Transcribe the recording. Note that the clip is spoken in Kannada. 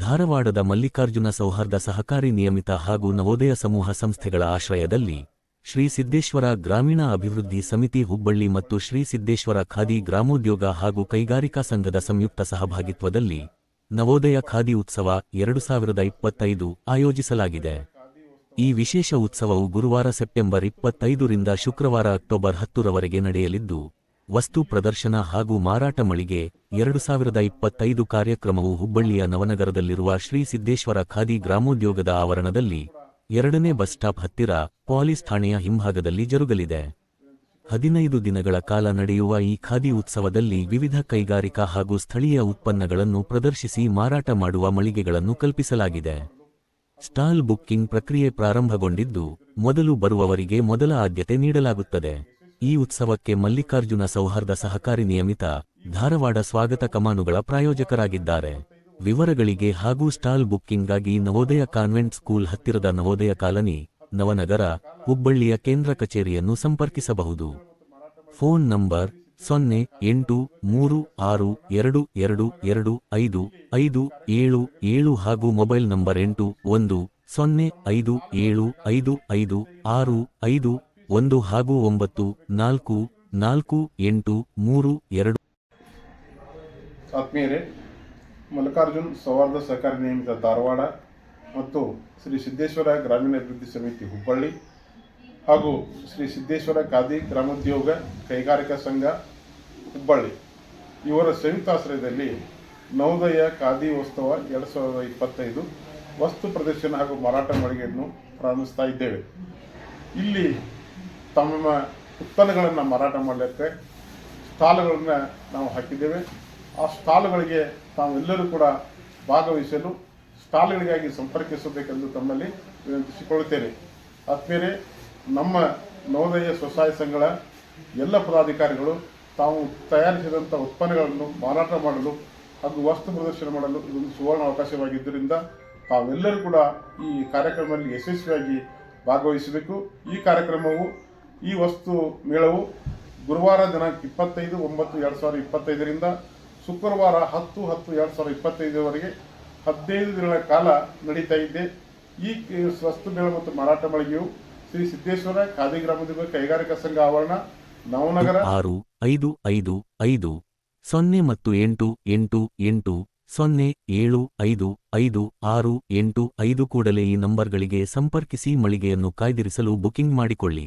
ಧಾರವಾಡದ ಮಲ್ಲಿಕಾರ್ಜುನ ಸೌಹಾರ್ದ ಸಹಕಾರಿ ನಿಯಮಿತ ಹಾಗೂ ನವೋದಯ ಸಮೂಹ ಸಂಸ್ಥೆಗಳ ಆಶ್ರಯದಲ್ಲಿ ಶ್ರೀ ಸಿದ್ದೇಶ್ವರ ಗ್ರಾಮೀಣ ಅಭಿವೃದ್ಧಿ ಸಮಿತಿ ಹುಬ್ಬಳ್ಳಿ ಮತ್ತು ಶ್ರೀ ಸಿದ್ದೇಶ್ವರ ಖಾದಿ ಗ್ರಾಮೋದ್ಯೋಗ ಹಾಗೂ ಕೈಗಾರಿಕಾ ಸಂಘದ ಸಂಯುಕ್ತ ಸಹಭಾಗಿತ್ವದಲ್ಲಿ ನವೋದಯ ಖಾದಿ ಉತ್ಸವ ಎರಡು ಸಾವಿರದ ಇಪ್ಪತ್ತೈದು ಆಯೋಜಿಸಲಾಗಿದೆ. ಈ ವಿಶೇಷ ಉತ್ಸವವು ಗುರುವಾರ ಸೆಪ್ಟೆಂಬರ್ ಇಪ್ಪತ್ತೈದರಿಂದ ಶುಕ್ರವಾರ ಅಕ್ಟೋಬರ್ ಹತ್ತರವರೆಗೆ ನಡೆಯಲಿದ್ದು ವಸ್ತು ಪ್ರದರ್ಶನ ಹಾಗೂ ಮಾರಾಟ ಮಳಿಗೆ ಎರಡು ಸಾವಿರದ ಇಪ್ಪತ್ತೈದು ಕಾರ್ಯಕ್ರಮವು ಹುಬ್ಬಳ್ಳಿಯ ನವನಗರದಲ್ಲಿರುವ ಶ್ರೀ ಸಿದ್ದೇಶ್ವರ ಖಾದಿ ಗ್ರಾಮೋದ್ಯೋಗದ ಆವರಣದಲ್ಲಿ ಎರಡನೇ ಬಸ್ ಸ್ಟಾಪ್ ಹತ್ತಿರ ಪೊಲೀಸ್ ಠಾಣೆಯ ಹಿಂಭಾಗದಲ್ಲಿ ಜರುಗಲಿದೆ. ಹದಿನೈದು ದಿನಗಳ ಕಾಲ ನಡೆಯುವ ಈ ಖಾದಿ ಉತ್ಸವದಲ್ಲಿ ವಿವಿಧ ಕೈಗಾರಿಕಾ ಹಾಗೂ ಸ್ಥಳೀಯ ಉತ್ಪನ್ನಗಳನ್ನು ಪ್ರದರ್ಶಿಸಿ ಮಾರಾಟ ಮಾಡುವ ಮಳಿಗೆಗಳನ್ನು ಕಲ್ಪಿಸಲಾಗಿದೆ. ಸ್ಟಾಲ್ ಬುಕ್ಕಿಂಗ್ ಪ್ರಕ್ರಿಯೆ ಪ್ರಾರಂಭಗೊಂಡಿದ್ದು, ಮೊದಲು ಬರುವವರಿಗೆ ಮೊದಲ ಆದ್ಯತೆ ನೀಡಲಾಗುತ್ತದೆ. ಈ ಉತ್ಸವಕ್ಕೆ ಮಲ್ಲಿಕಾರ್ಜುನ ಸೌಹಾರ್ದ ಸಹಕಾರಿ ನಿಯಮಿತ ಧಾರವಾಡ ಸ್ವಾಗತ ಕಮಾನುಗಳ ಪ್ರಾಯೋಜಕರಾಗಿದ್ದಾರೆ. ವಿವರಗಳಿಗೆ ಹಾಗೂ ಸ್ಟಾಲ್ ಬುಕ್ಕಿಂಗ್ಗಾಗಿ ನವೋದಯ ಕಾನ್ವೆಂಟ್ ಸ್ಕೂಲ್ ಹತ್ತಿರದ ನವೋದಯ ಕಾಲನಿ, ನವನಗರ, ಹುಬ್ಬಳ್ಳಿಯ ಕೇಂದ್ರ ಕಚೇರಿಯನ್ನು ಸಂಪರ್ಕಿಸಬಹುದು. ಫೋನ್ ನಂಬರ್ ಸೊನ್ನೆ ಎಂಟು ಮೂರು ಆರು ಎರಡು ಎರಡು ಎರಡು ಐದು ಐದು ಏಳು ಏಳು ಹಾಗೂ ಮೊಬೈಲ್ ನಂಬರ್ ಎಂಟು ಒಂದು ಸೊನ್ನೆ ಐದು ಏಳು ಐದು ಐದು ಆರು ಐದು ಒಂದು ಹಾಗೂ ಒಂಬತ್ತು, ನಾಲ್ಕು ನಾಲ್ಕು, ಎಂಟು, ಮೂರು, ಎರಡು. ಆತ್ಮೀಯರೇ, ಮಲ್ಲಿಕಾರ್ಜುನ್ ಸೌಹಾರ್ದ ಸಹಕಾರಿ ನಿಯಮಿತ ಧಾರವಾಡ ಮತ್ತು ಶ್ರೀ ಸಿದ್ದೇಶ್ವರ ಗ್ರಾಮೀಣ ಅಭಿವೃದ್ಧಿ ಸಮಿತಿ ಹುಬ್ಬಳ್ಳಿ ಹಾಗೂ ಶ್ರೀ ಸಿದ್ದೇಶ್ವರ ಖಾದಿ ಗ್ರಾಮೋದ್ಯೋಗ ಕೈಗಾರಿಕಾ ಸಂಘ ಹುಬ್ಬಳ್ಳಿ. ಇವರ ಸಂಯುಕ್ತಾಶ್ರಯದಲ್ಲಿ ನವೋದಯ ಖಾದಿ ಉತ್ಸವ ಎರಡು ಸಾವಿರದ ಇಪ್ಪತ್ತೈದು ವಸ್ತು ಪ್ರದರ್ಶನ ಹಾಗೂ ಮಾರಾಟ ಮಳಿಗೆಯನ್ನು ಪ್ರಾರಂಭಿಸ್ತಾ ಇದ್ದೇವೆ. ಇಲ್ಲಿ ತಮ್ಮ ಉತ್ಪನ್ನಗಳನ್ನು ಮಾರಾಟ ಮಾಡಲಿಕ್ಕೆ ಸ್ಟಾಲ್ಗಳನ್ನು ನಾವು ಹಾಕಿದ್ದೇವೆ. ಆ ಸ್ಟಾಲ್ಗಳಿಗೆ ತಾವೆಲ್ಲರೂ ಕೂಡ ಭಾಗವಹಿಸಲು ಸ್ಟಾಲ್ಗಳಿಗಾಗಿ ಸಂಪರ್ಕಿಸಬೇಕೆಂದು ತಮ್ಮಲ್ಲಿ ವಿನಂತಿಸಿಕೊಳ್ಳುತ್ತೇನೆ. ಆದ್ಮೇಲೆ ನಮ್ಮ ನವೋದಯ ಸ್ವಸಹಾಯ ಸಂಘಗಳ ಎಲ್ಲ ಪದಾಧಿಕಾರಿಗಳು ತಾವು ತಯಾರಿಸಿದಂಥ ಉತ್ಪನ್ನಗಳನ್ನು ಮಾರಾಟ ಮಾಡಲು ಹಾಗೂ ವಸ್ತು ಪ್ರದರ್ಶನ ಮಾಡಲು ಇದೊಂದು ಸುವರ್ಣ ಅವಕಾಶವಾಗಿದ್ದರಿಂದ ತಾವೆಲ್ಲರೂ ಕೂಡ ಈ ಕಾರ್ಯಕ್ರಮದಲ್ಲಿ ಯಶಸ್ವಿಯಾಗಿ ಭಾಗವಹಿಸಬೇಕು. ಈ ಕಾರ್ಯಕ್ರಮವು ಈ ವಸ್ತು ಮೇಳವು ಗುರುವಾರ ದಿನಾಂಕ ಇಪ್ಪತ್ತೈದು, ಒಂಬತ್ತು, ಎರಡು ಸಾವಿರದ ಇಪ್ಪತ್ತೈದರಿಂದ ಶುಕ್ರವಾರ ಹತ್ತು ಹತ್ತು, ಎರಡು ಸಾವಿರದ ಇಪ್ಪತ್ತೈದರವರೆಗೆ ಹದಿನೈದು ದಿನಗಳ ಕಾಲ ನಡೀತಾ ಇದೆ. ಈ ವಸ್ತು ಮೇಳ ಮತ್ತು ಮಾರಾಟ ಮಳಿಗೆಯು ಶ್ರೀ ಸಿದ್ದೇಶ್ವರ ಖಾದಿ ಗ್ರಾಮೋದ್ಯೋಗ ಕೈಗಾರಿಕಾ ಸಂಘ ಆವರಣ, ನವನಗರ. ಆರು, ಐದು ಐದು ಐದು, ಸೊನ್ನೆ ಮತ್ತು ಎಂಟು ಎಂಟು ಎಂಟು, ಸೊನ್ನೆ, ಏಳು, ಐದು ಐದು, ಆರು, ಎಂಟು, ಐದು ಕೂಡಲೇ ಈ ನಂಬರ್ಗಳಿಗೆ ಸಂಪರ್ಕಿಸಿ ಮಳಿಗೆಯನ್ನು ಕಾಯ್ದಿರಿಸಲು ಬುಕಿಂಗ್ ಮಾಡಿಕೊಳ್ಳಿ.